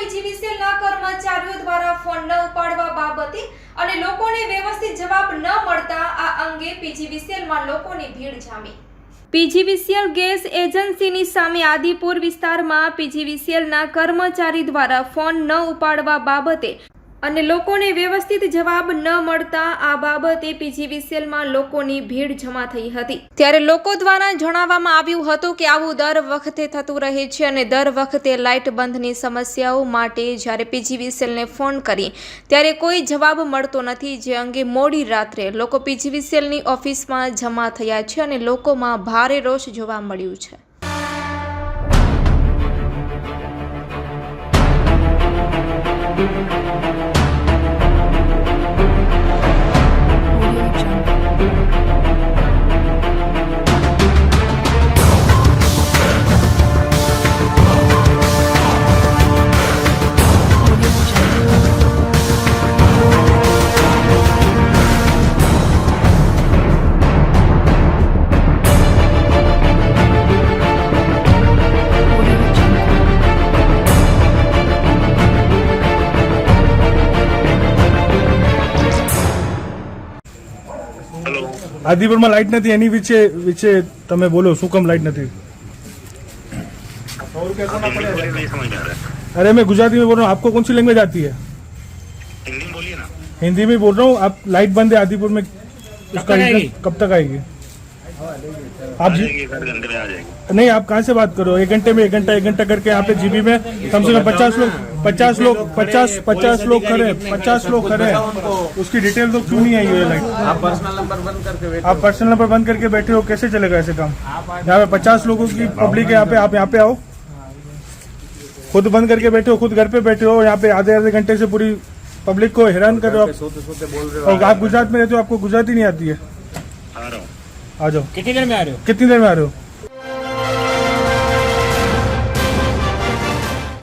પીજીવીસીએલના કર્મચારીઓ દ્વારા ફોન ન ઉપાડવા બાબતે અને લોકોને વ્યવસ્થિત જવાબ ન મળતા આ અંગે પીજીવીસીએલમાં લોકોની ભીડ જામી. પીજીવીસીએલ ગેસ એજન્સીની સામે આદિપુર વિસ્તારમાં પીજીવીસીએલના કર્મચારી દ્વારા ફોન ન ઉપાડવા બાબતે અને લોકોને વ્યવસ્થિત જવાબ ન મળતા આ બાબતે પીજીવીસીએલમાં લોકોની ભીડ જમા થઈ હતી. ત્યારે લોકો દ્વારા જણાવવામાં આવ્યું હતું કે આવું દર વખતે થતું રહે છે અને દર વખતે લાઇટ બંધની સમસ્યાઓ માટે જ્યારે પીજીવીસીએલને ફોન કરી, ત્યારે કોઈ જવાબ મળતો નથી. જે અંગે મોડી રાત્રે લોકો પીજીવીસીએલની ઓફિસમાં જમા થયા છે અને લોકોમાં ભારે રોષ જોવા મળ્યું છે. આદિપુરમાં લાઇટ નથી એની વિશે વિશે તમે બોલો શું કામ લાઇટ નથી हिंदी में बोलिए नहीं समझ में आ रहा है अरे मैं गुजराती में बोल रहा हूँ आपको कौन सी लैंग्वेज आती है हिंदी में बोलिए ना हिंदी में बोल रहा हूँ आप लाइट बंद है आदिपुर में उसका रीजन कब तक आएगी आ आप जी जाएगी एक आध घंटे में आ जाएगी। नहीं आप कहाँ से बात करो एक घंटे में एक घंटा एक घंटा करके यहाँ पे जीबी में कम से कम पचास लोग पचास लोग पचास पचास लोग खड़े हैं, पचास लोग खड़े हैं। उसकी डिटेल तो क्यों नहीं आई हुई है लाइट आप पर्सनल नंबर बंद करके आप पर्सनल नंबर बंद करके बैठे हो कैसे चलेगा ऐसे काम? यहाँ पे पचास लोगों की पब्लिक है यहाँ पे आप यहाँ पे आओ। खुद बंद करके बैठे हो खुद घर पे बैठे हो यहाँ पे आधे आधे घंटे से पूरी पब्लिक को हैरान कर रहे हो सोते सोते बोल रहे आप और आप गुजरात में रहते हो आपको गुजराती नहीं आती है आ रहा हूँ। आ जाओ कितनी देर में आ रहे हो कितनी देर में आ रहे हो